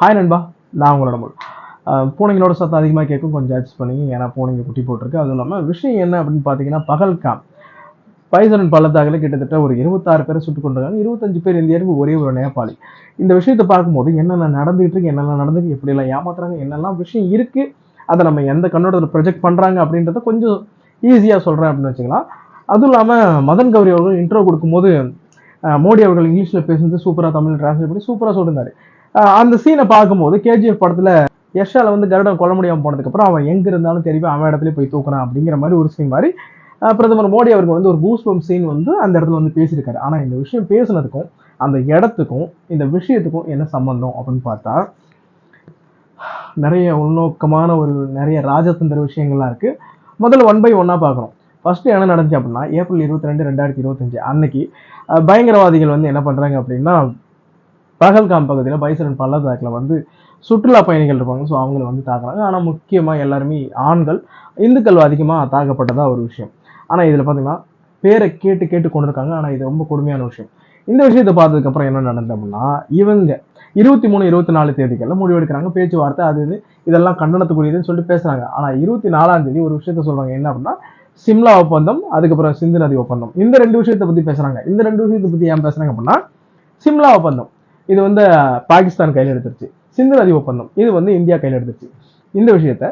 Hi நண்பா. நான் உங்களோட முள் பூனைங்களோட சத்தம் அதிகமாக கேட்கும். கொஞ்சம் அட்ஜஸ்ட் பண்ணிங்க ஏன்னா பூனைங்க குட்டி போட்டிருக்கு. அதுவும் இல்லாமல் விஷயம் என்ன அப்படின்னு பார்த்தீங்கன்னா பகல்காம் பைசரன் பள்ளத்தாக்கில் கிட்டத்தட்ட ஒரு இருபத்தாறு பேரை சுட்டுக் கொண்டிருக்காங்க இருபத்தஞ்சு பேர் இந்தியர்கள் ஒரே ஒரு நேபாளி. இந்த விஷயத்தை பார்க்கும்போது என்னென்ன நடந்துகிட்டு இருக்கு? என்னென்ன நடந்துருக்கு எப்படிலாம் ஏமாத்துறாங்க? என்னெல்லாம் விஷயம் இருக்கு? அதை நம்ம எந்த கண்ணோட்டத்தில் ப்ரொஜெக்ட் பண்ணுறாங்க அப்படின்றத கொஞ்சம் ஈஸியாக சொல்கிறேன் அப்படின்னு வச்சுக்கலாம். அதுவும் இல்லாமல் மதன் கௌரி அவர்கள் இன்ட்ரோ கொடுக்கும்போது மோடி அவர்கள் இங்கிலீஷில் பேசுனது சூப்பராக தமிழ் டிரான்ஸ்லேட் பண்ணி சூப்பராக சொல்லியிருந்தாரு அந்த சீனை பார்க்கும்போது கேஜிஎஃப் படத்தில் யஷால வந்து கருடன் கொல்ல முடியாமல் போனதுக்கப்புறம் அவன் எங்கே இருந்தாலும் தெரியும் அவன் இடத்துல போய் தூக்குறான் அப்படிங்கிற மாதிரி ஒரு சீன் மாதிரி. பிரதமர் மோடி அவர்கள் வந்து ஒரு பூஸ்பம் சீன் வந்து அந்த இடத்துல வந்து பேசியிருக்காரு. ஆனால் இந்த விஷயம் பேசுனதுக்கும் அந்த இடத்துக்கும் இந்த விஷயத்துக்கும் என்ன சம்பந்தம் அப்படின்னு பார்த்தா நிறைய உள்நோக்கமான ஒரு நிறைய ராஜதந்திர விஷயங்கள்லாம் இருக்குது முதல்ல ஒன் பை ஒன்னாக பார்க்குறோம் ஃபஸ்ட்டு என்ன நடந்துச்சு அப்படின்னா ஏப்ரல் இருபத்தி ரெண்டு ரெண்டாயிரத்தி இருபத்தஞ்சு அன்னைக்கு பயங்கரவாதிகள் வந்து என்ன பண்ணுறாங்க அப்படின்னா பகல்காம் பகுதியில் பைசரன் பள்ளத்தாக்கில் வந்து சுற்றுலா பயணிகள் இருப்பாங்க. ஸோ அவங்கள வந்து தாக்குறாங்க. ஆனால் முக்கியமாக எல்லாருமே ஆண்கள். இந்துக்கள் அதிகமாக தாக்கப்பட்டதாக ஒரு விஷயம். ஆனால் இதில் பார்த்தீங்கன்னா பேரை கேட்டு கேட்டு கொண்டு இருக்காங்க ஆனால் இது ரொம்ப கொடுமையான விஷயம். இந்த விஷயத்தை பார்த்ததுக்கப்புறம் என்ன நடந்தது அப்படின்னா இவங்க இருபத்தி மூணு இருபத்தி நாலு தேதிகளில் முடிவெடுக்கிறாங்க பேச்சுவார்த்தை அது இது இதெல்லாம் கண்டனத்துக்குரியதுன்னு சொல்லிட்டு பேசுகிறாங்க ஆனால் இருபத்தி நாலாம் தேதி ஒரு விஷயத்த சொல்கிறாங்க என்ன அப்படின்னா சிம்லா ஒப்பந்தம் அதுக்கப்புறம் சிந்து நதி ஒப்பந்தம். இந்த ரெண்டு விஷயத்தை பற்றி பேசுகிறாங்க இந்த ரெண்டு விஷயத்தை பற்றி ஏன் பேசுகிறாங்க அப்படின்னா சிம்லா ஒப்பந்தம். இது வந்து பாகிஸ்தான் கையில் எடுத்துருச்சு. சிந்து நதி ஒப்பந்தம் இது வந்து இந்தியா கையில் எடுத்துருச்சு. இந்த விஷயத்த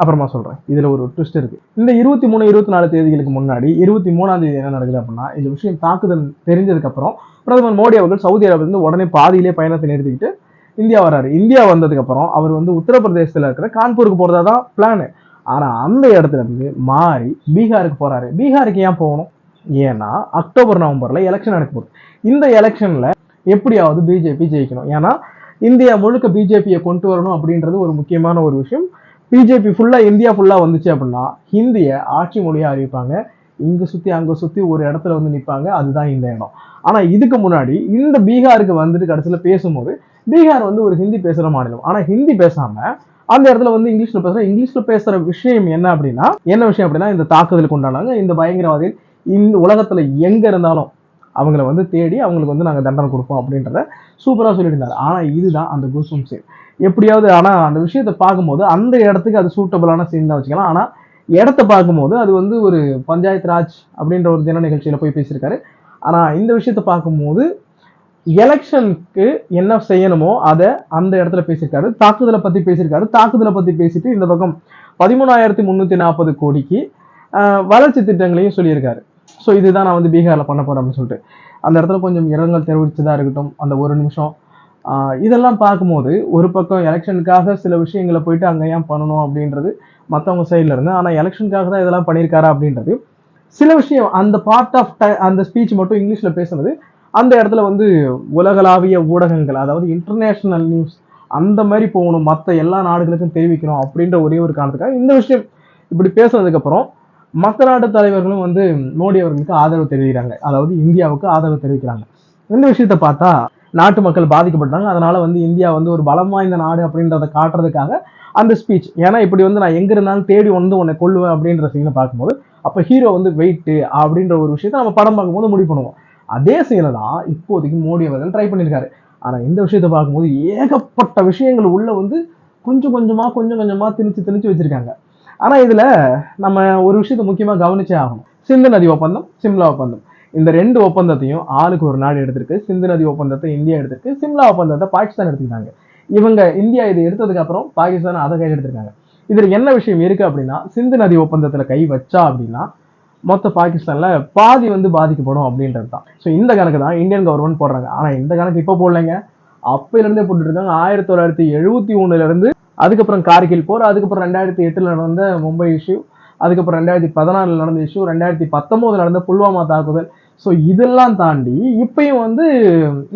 அப்புறமா சொல்கிறேன் இதில் ஒரு ட்விஸ்ட் இருக்குது இந்த இருபத்தி மூணு இருபத்தி நாலு தேதிகளுக்கு முன்னாடி இருபத்தி மூணாம் தேதி என்ன நடக்குது அப்படின்னா இந்த விஷயம் தாக்குதல் தெரிஞ்சதுக்கப்புறம் பிரதமர் மோடி அவர்கள் சவுதி அரேபியிலிருந்து உடனே பாதியிலே பயணத்தை நிறுத்திக்கிட்டு இந்தியா வர்றாரு. இந்தியா வந்ததுக்கப்புறம் அவர் வந்து உத்தரப்பிரதேசத்தில் இருக்கிற கான்பூருக்கு போகிறதா தான் பிளானு ஆனால் அந்த இடத்துல இருந்து மாறி பீகாருக்கு போகிறாரு பீகாருக்கு ஏன் போகணும்? ஏன்னா அக்டோபர் நவம்பரில் எலெக்ஷன் நடக்க போகுது. இந்த எலெக்ஷனில் எப்படியாவது பிஜேபி ஜெயிக்கணும். ஏன்னா இந்தியா முழுக்க பிஜேபியை கொண்டு வரணும் அப்படின்றது ஒரு முக்கியமான ஒரு விஷயம். பிஜேபி ஃபுல்லாக இந்தியா ஃபுல்லாக வந்துச்சு அப்படின்னா ஹிந்தியை ஆட்சி மொழியாக அறிவிப்பாங்க. இங்கே சுற்றி அங்கே சுற்றி ஒரு இடத்துல வந்து நிற்பாங்க அதுதான் இந்த இடம். ஆனால் இதுக்கு முன்னாடி இந்த பீகாருக்கு வந்துட்டு கடைசியில் பேசும்போது பீகார் வந்து ஒரு ஹிந்தி பேசுகிற மாநிலம். ஆனால் ஹிந்தி பேசாமல் அந்த இடத்துல வந்து இங்கிலீஷில் பேசுகிற இங்கிலீஷில் பேசுகிற விஷயம் என்ன அப்படின்னா என்ன விஷயம் அப்படின்னா இந்த தாக்குதலுக்கு உண்டானாங்க. இந்த பயங்கரவாதிகள் இந்த உலகத்தில் எங்கே இருந்தாலும் அவங்கள வந்து தேடி அவங்களுக்கு வந்து நாங்கள் தண்டனை கொடுப்போம் அப்படின்றத சூப்பராக சொல்லியிருந்தார். ஆனால் இதுதான் அந்த குசூம் சீன் எப்படியாவது ஆனால் அந்த விஷயத்தை பார்க்கும்போது அந்த இடத்துக்கு அது சூட்டபிளான சீன் தான் வச்சுக்கலாம். ஆனால் இடத்த பார்க்கும்போது அது வந்து ஒரு பஞ்சாயத்து ராஜ் அப்படின்ற ஒரு தின நிகழ்ச்சியில் போய் பேசியிருக்காரு. ஆனால் இந்த விஷயத்தை பார்க்கும்போது எலெக்ஷனுக்கு என்ன செய்யணுமோ அதை அந்த இடத்துல பேசியிருக்காரு. தாக்குதலை பற்றி பேசியிருக்காரு. தாக்குதலை பற்றி பேசிட்டு இந்த பக்கம் பதிமூணாயிரத்தி முந்நூற்றி நாற்பது கோடிக்கு வளர்ச்சி திட்டங்களையும் சொல்லியிருக்காரு. ஸோ இதுதான் நான் வந்து பீகாரில் பண்ண போகிறேன் அப்படின்னு சொல்லிட்டு. அந்த இடத்துல கொஞ்சம் இரங்கல் தெரிவித்ததாக இருக்கட்டும். அந்த ஒரு நிமிஷம். இதெல்லாம் பார்க்கும்போது ஒரு பக்கம் எலெக்ஷனுக்காக சில விஷயங்களை போயிட்டு அங்கே ஏன் பண்ணணும் அப்படின்றது மற்றவங்க சைடில் இருந்து. ஆனால் எலெக்ஷனுக்காக தான் இதெல்லாம் பண்ணியிருக்காரா அப்படின்றது. சில விஷயம் அந்த பார்ட் ஆஃப் அந்த ஸ்பீச் மட்டும் இங்கிலீஷில் பேசுனது அந்த இடத்துல வந்து உலகளாவிய ஊடகங்கள் அதாவது இன்டர்நேஷ்னல் நியூஸ் அந்த மாதிரி போகணும். மற்ற எல்லா நாடுகளுக்கும் தெரிவிக்கணும் அப்படின்ற ஒரே ஒரு காரணத்துக்காக இந்த விஷயம் இப்படி பேசுனதுக்கப்புறம் மற்ற நாட்டு தலைவர்களும் வந்து மோடி அவர்களுக்கு ஆதரவு தெரிவிக்கிறாங்க. அதாவது இந்தியாவுக்கு ஆதரவு தெரிவிக்கிறாங்க. இந்த விஷயத்த பார்த்தா நாட்டு மக்கள் பாதிக்கப்பட்டாங்க. அதனால வந்து இந்தியா வந்து ஒரு பலம் வாய்ந்த நாடு அப்படின்றத காட்டுறதுக்காக அந்த ஸ்பீச் ஏன்னா இப்படி வந்து நான் எங்க இருந்தாலும் தேடி வந்து உன்னை கொள்ளுவேன் அப்படின்ற சீனை பார்க்கும்போது அப்ப ஹீரோ வந்து வெயிட்டு அப்படின்ற ஒரு விஷயத்த நம்ம படம் பார்க்கும்போது முடிவு பண்ணுவோம். அதே சீனை தான் இப்போதைக்கு மோடி அவர்கள் ட்ரை பண்ணியிருக்காரு. ஆனா இந்த விஷயத்த பார்க்கும்போது ஏகப்பட்ட விஷயங்கள் உள்ள வந்து கொஞ்சம் கொஞ்சமா கொஞ்சம் கொஞ்சமா திணிச்சு திணிச்சு வச்சிருக்காங்க. ஆனால் இதில் நம்ம ஒரு விஷயத்தை முக்கியமாக கவனிச்சே ஆகணும். சிந்து நதி ஒப்பந்தம் சிம்லா ஒப்பந்தம். இந்த ரெண்டு ஒப்பந்தத்தையும் ஆளுக்கு ஒரு நாடு எடுத்திருக்கு. சிந்து நதி ஒப்பந்தத்தை இந்தியா எடுத்திருக்கு. சிம்லா ஒப்பந்தத்தை பாகிஸ்தான் எடுத்துக்கிட்டாங்க. இவங்க இந்தியா இதை எடுத்ததுக்கு அப்புறம் பாகிஸ்தான் அதை கை எடுத்திருக்காங்க. இதுல என்ன விஷயம் இருக்குது அப்படின்னா சிந்து நதி ஒப்பந்தத்தில் கை வச்சா அப்படின்னா மொத்த பாகிஸ்தானில் பாதி வந்து பாதிக்கப்படும் அப்படின்றது தான் ஸோ இந்த கணக்கு தான் இந்தியன் கவர்மெண்ட் போடுறாங்க. ஆனால் இந்த கணக்கு இப்போ போடலைங்க. அப்போலேருந்தே போட்டுருக்காங்க ஆயிரத்தி தொள்ளாயிரத்தி எழுபத்தி ஒன்றுலேருந்து அதுக்கப்புறம் கார்கில் போர் அதுக்கப்புறம் ரெண்டாயிரத்தி எட்டில் நடந்த மும்பை இஷ்யூ அதுக்கப்புறம் ரெண்டாயிரத்தி பதினாறில் நடந்த இஷ்யூ ரெண்டாயிரத்தி பத்தொம்போதில் நடந்த புல்வாமா தாக்குதல். ஸோ இதெல்லாம் தாண்டி இப்பயும் வந்து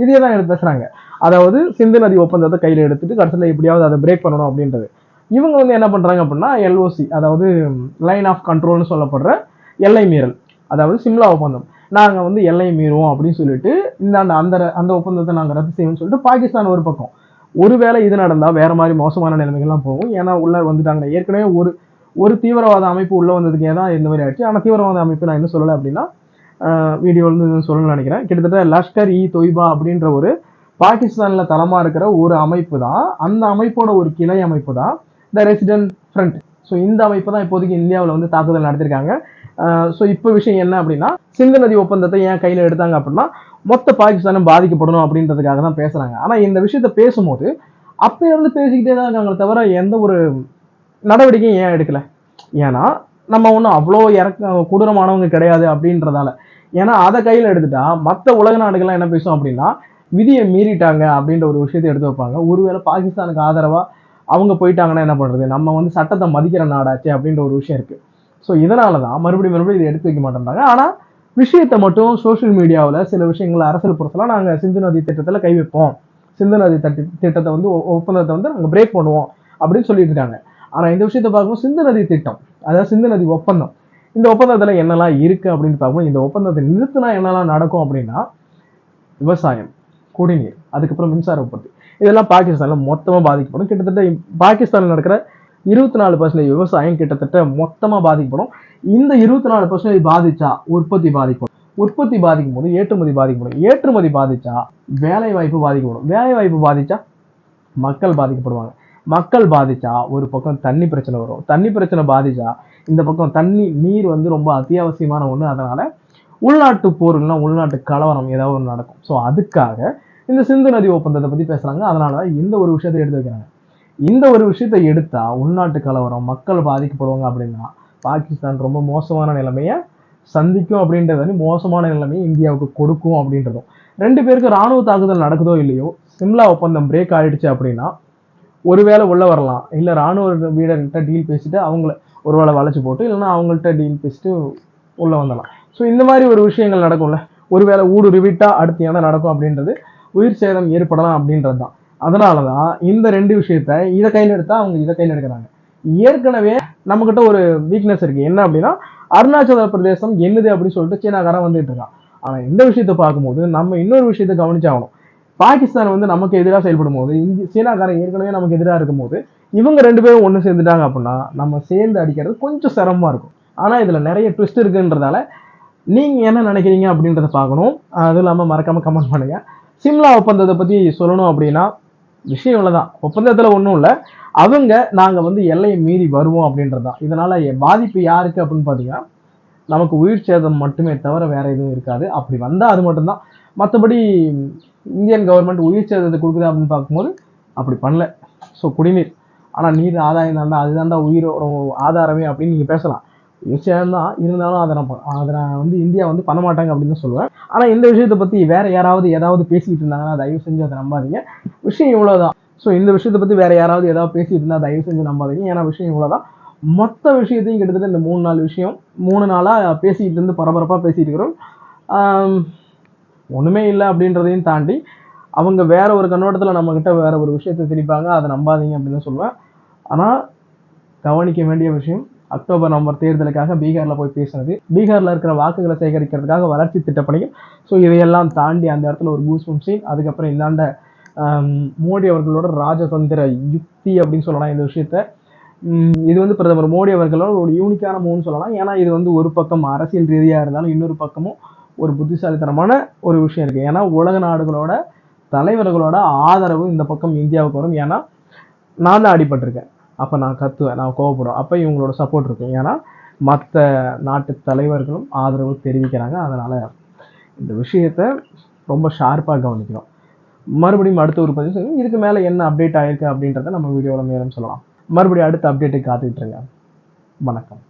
இதே தான் எடுத்து பேசுகிறாங்க அதாவது சிந்து நதி ஒப்பந்தத்தை கையில் எடுத்துட்டு கடைசியில் எப்படியாவது அதை பிரேக் பண்ணணும் அப்படின்றது. இவங்க வந்து என்ன பண்ணுறாங்க அப்படின்னா எல்ஓசி அதாவது லைன் ஆஃப் கண்ட்ரோல்னு சொல்லப்படுற எல்லை மீறல் அதாவது சிம்லா ஒப்பந்தம். நாங்கள் வந்து எல்லை மீறுவோம் அப்படின்னு சொல்லிட்டு இந்த அந்த அந்த ஒப்பந்தத்தை நாங்கள் ரத்து செய்வோம்னு சொல்லிட்டு பாகிஸ்தான் ஒரு பக்கம். ஒருவேளை இது நடந்தால் வேற மாதிரி மோசமான நிலைமைகள்லாம் போகும். ஏன்னா உள்ளே வந்துட்டாங்க. ஏற்கனவே ஒரு ஒரு தீவிரவாத அமைப்பு உள்ளே வந்ததுக்கே தான் இந்த மாதிரி ஆயிடுச்சு. ஆனால் தீவிரவாத அமைப்பு நான் என்ன சொல்லலை அப்படின்னா வீடியோவில் வந்து சொல்லணும்னு நினைக்கிறேன். கிட்டத்தட்ட லஷ்கர் இ தொய்பா அப்படின்ற ஒரு பாகிஸ்தானில் தளமாக இருக்கிற ஒரு அமைப்பு தான். அந்த அமைப்போட ஒரு கிளை அமைப்பு தான். த ரெசிடென்ட் ஃப்ரண்ட் ஸோ இந்த அமைப்பு தான் இப்போதைக்கு இந்தியாவில் வந்து தாக்குதல் நடத்திருக்காங்க. ஸோ இப்போ விஷயம் என்ன அப்படின்னா சிந்து நதி ஒப்பந்தத்தை ஏன் கையில் எடுத்தாங்க அப்படின்னா மொத்த பாகிஸ்தானும் பாதிக்கப்படணும் அப்படின்றதுக்காக தான் பேசுகிறாங்க ஆனால் இந்த விஷயத்த பேசும்போது அப்போ இருந்து பேசிக்கிட்டே தான் இருக்காங்களே தவிர எந்த ஒரு நடவடிக்கையும் ஏன் எடுக்கல? ஏன்னா நம்ம ஒன்றும் அவ்வளோ இறக்க கொடூரமானவங்க கிடையாது அப்படின்றதால. ஏன்னா அதை கையில் எடுத்துட்டா மற்ற உலக நாடுகள்லாம் என்ன பேசும் அப்படின்னா விதியை மீறிட்டாங்க அப்படின்ற ஒரு விஷயத்தை எடுத்து வைப்பாங்க. ஒருவேளை பாகிஸ்தானுக்கு ஆதரவாக அவங்க போயிட்டாங்கன்னா என்ன பண்றது? நம்ம வந்து சட்டத்தை மதிக்கிற நாடாச்சு அப்படின்ற ஒரு விஷயம் இருக்கு. ஸோ இதனால தான் மறுபடியும் மறுபடியும் இதை எடுத்து வைக்க மாட்டேன்றாங்க. ஆனால் விஷயத்தை மட்டும் சோஷியல் மீடியாவில் சில விஷயங்களை அரசியல் பொறுத்தலாம் நாங்கள் சிந்து நதி திட்டத்தில் கை வைப்போம். சிந்து நதி தட்டி திட்டத்தை வந்து ஒ- ஒப்பந்தத்தை வந்து நாங்கள் பிரேக் பண்ணுவோம் அப்படின்னு சொல்லிட்டு இருக்காங்க. ஆனால் இந்த விஷயத்தை பார்க்கும்போது சிந்து நதி திட்டம் அதாவது சிந்து நதி ஒப்பந்தம் இந்த ஒப்பந்தத்தில் என்னெல்லாம் இருக்குது அப்படின்னு பார்க்கும்போது இந்த ஒப்பந்தத்தை நிறுத்தினா என்னெல்லாம் நடக்கும் அப்படின்னா விவசாயம். குடிநீர் அதுக்கப்புறம் மின்சார உற்பத்தி. இதெல்லாம் பாகிஸ்தானில் மொத்தமாக பாதிக்கப்படும். கிட்டத்தட்ட பாகிஸ்தானில் நடக்கிற இருபத்தி நாலு பர்சன்டேஜ் விவசாயம் கிட்டத்தட்ட மொத்தமாக பாதிக்கப்படும். இந்த இருபத்தி நாலு பர்சன்டேஜ் பாதிச்சா உற்பத்தி பாதிக்கும். உற்பத்தி பாதிக்கும் போது ஏற்றுமதி பாதிக்கப்படும் ஏற்றுமதி பாதிச்சா வேலை வாய்ப்பு பாதிக்கப்படும். வேலை வாய்ப்பு பாதிச்சா மக்கள் பாதிக்கப்படுவாங்க. மக்கள் பாதிச்சா ஒரு பக்கம் தண்ணி பிரச்சனை வரும். தண்ணி பிரச்சனை பாதிச்சா இந்த பக்கம் தண்ணி நீர் வந்து ரொம்ப அத்தியாவசியமான ஒன்று அதனால உள்நாட்டு போர் இல்லைன்னா உள்நாட்டு கலவரம் ஏதாவது ஒன்று நடக்கும். ஸோ அதுக்காக இந்த சிந்து நதி ஒப்பந்தத்தை பற்றி பேசுகிறாங்க அதனால தான் இந்த ஒரு விஷயத்தை எடுத்து வைக்கிறாங்க. இந்த ஒரு விஷயத்தை எடுத்தால் உள்நாட்டு கலவரம் மக்கள் பாதிக்கப்படுவாங்க அப்படின்னா பாகிஸ்தான் ரொம்ப மோசமான நிலைமையை சந்திக்கும் அப்படின்றது வந்து மோசமான நிலைமையை இந்தியாவுக்கு கொடுக்கும் அப்படின்றதும். ரெண்டு பேருக்கு ராணுவ தாக்குதல் நடக்குதோ இல்லையோ சிம்லா ஒப்பந்தம் பிரேக் ஆகிடுச்சு அப்படின்னா ஒருவேளை உள்ளே வரலாம். இல்லை ராணுவ வீரர்கிட்ட டீல் பேசிட்டு அவங்கள ஒருவேளை வளைச்சு போட்டு இல்லைன்னா அவங்கள்ட்ட டீல் பேசிட்டு உள்ளே வந்துடலாம். ஸோ இந்த மாதிரி ஒரு விஷயங்கள் நடக்கும்ல. ஒருவேளை ஊடுருவிட்டா அடுத்து என்ன நடக்கும் அப்படின்றது உயிர் சேதம் ஏற்படலாம் அப்படின்றது தான். அதனால தான் இந்த ரெண்டு விஷயத்த இதை கையில் எடுத்தால் அவங்க இதை கையில் எடுக்கிறாங்க. ஏற்கனவே நம்மக்கிட்ட ஒரு வீக்னஸ் இருக்குது என்ன அப்படின்னா அருணாச்சல பிரதேசம் என்னது அப்படின்னு சொல்லிட்டு சீனாக்காரன் வந்துட்டு இருக்கான். ஆனால் இந்த விஷயத்தை பார்க்கும்போது நம்ம இன்னொரு விஷயத்தை கவனிச்சாகணும். பாகிஸ்தான் வந்து நமக்கு எதிராக செயல்படும் போது இந்தி சீனாக்காரன் ஏற்கனவே நமக்கு எதிராக இருக்கும்போது இவங்க ரெண்டு பேரும் ஒன்று சேர்ந்துட்டாங்க அப்படின்னா நம்ம சேர்ந்து அடிக்கிறது கொஞ்சம் சிரமமாக இருக்கும். ஆனால் இதில் நிறைய ட்விஸ்ட் இருக்குன்றதால நீங்கள் என்ன நினைக்கிறீங்க அப்படின்றத பார்க்கணும். அதுவும் இல்லாமல் மறக்காம கமெண்ட் பண்ணுங்கள் சிம்லா ஒப்பந்தத்தை பற்றி சொல்லணும் அப்படின்னா விஷயம் தான் ஒப்பந்தத்தில் ஒன்றும் இல்லை. அவங்க நாங்கள் வந்து எல்லையை மீறி வருவோம் அப்படின்றது தான் இதனால் பாதிப்பு யாருக்கு அப்படின்னு பார்த்தீங்கன்னா நமக்கு உயிர் சேதம் மட்டுமே தவிர வேறு எதுவும் இருக்காது. அப்படி வந்தால் அது மட்டும்தான். மற்றபடி இந்தியன் கவர்மெண்ட் உயிர் சேதத்தை கொடுக்குது அப்படின்னு பார்க்கும்போது அப்படி பண்ணல. ஸோ குடிநீர். ஆனால் நீர் ஆதாயம் தாண்டா அதுதான்டா உயிரோட ஆதாரமே அப்படின்னு நீங்கள் பேசலாம். விஷயம் தான் இருந்தாலும் அதை நான் அதை நான் வந்து இந்தியா வந்து பண்ண மாட்டாங்க அப்படின்னு தான் சொல்லுவேன். ஆனால் இந்த விஷயத்தை பற்றி வேற யாராவது ஏதாவது பேசிக்கிட்டு இருந்தாங்கன்னா தயவு செஞ்சு அதை நம்பாதீங்க. விஷயம் இவ்வளோதான் ஸோ இந்த விஷயத்தை பற்றி வேற யாராவது ஏதாவது பேசிகிட்டு இருந்தால் தயவு செஞ்சு நம்பாதீங்க. ஏன்னா விஷயம் இவ்வளோதான் மொத்த விஷயத்தையும் கிட்டத்தட்ட இந்த மூணு நாலு விஷயம் மூணு நாளாக பேசிக்கிட்டு இருந்து பரபரப்பாக பேசிட்டு இருக்கிறோம். ஒன்றுமே இல்லை அப்படின்றதையும் தாண்டி அவங்க வேற ஒரு கண்ணோட்டத்தில் நம்மக்கிட்ட வேற ஒரு விஷயத்தை திணிப்பாங்க. அதை நம்பாதீங்க அப்படின்னு சொல்லுவேன். ஆனால் கவனிக்க வேண்டிய விஷயம் அக்டோபர் நவம்பர் தேர்தலுக்காக பீகாரில் போய் பேசுனது. பீகாரில் இருக்கிற வாக்குகளை சேகரிக்கிறதுக்காக வளர்ச்சி திட்டப்பணியும் ஸோ இதையெல்லாம் தாண்டி அந்த இடத்துல ஒரு பூஸ்பம் சீன் அதுக்கப்புறம் இந்தாண்ட மோடி அவர்களோட ராஜதந்திர யுக்தி அப்படின்னு சொல்லலாம் இந்த விஷயத்த. இது வந்து பிரதமர் மோடி அவர்களோட ஒரு யூனிக்கான மூவ்னு சொல்லலாம். ஏன்னா இது வந்து ஒரு பக்கம் அரசியல் ரீதியாக இருந்தாலும் இன்னொரு பக்கமும் ஒரு புத்திசாலித்தனமான ஒரு விஷயம் இருக்குது ஏன்னா உலக நாடுகளோட தலைவர்களோட ஆதரவு இந்த பக்கம் இந்தியாவுக்கு வரும். ஏன்னா நான் தான் அடிபட்டிருக்கேன். அப்போ நான் கத்துவேன் நான் கோவப்படுவேன். அப்போ இவங்களோட சப்போர்ட் இருக்கும். ஏன்னா மற்ற நாட்டு தலைவர்களும் ஆதரவு தெரிவிக்கிறாங்க. அதனால் இந்த விஷயத்த ரொம்ப ஷார்ப்பாக கவனிக்கிறோம் மறுபடியும் அடுத்த ஒரு பதிவு செய்யணும். இதுக்கு மேலே என்ன அப்டேட் ஆயிருக்கு அப்படின்றத நம்ம வீடியோவில் மேலும் சொல்லலாம். மறுபடியும் அடுத்த அப்டேட்டுக்கு காத்துக்கிட்டுருங்க வணக்கம்.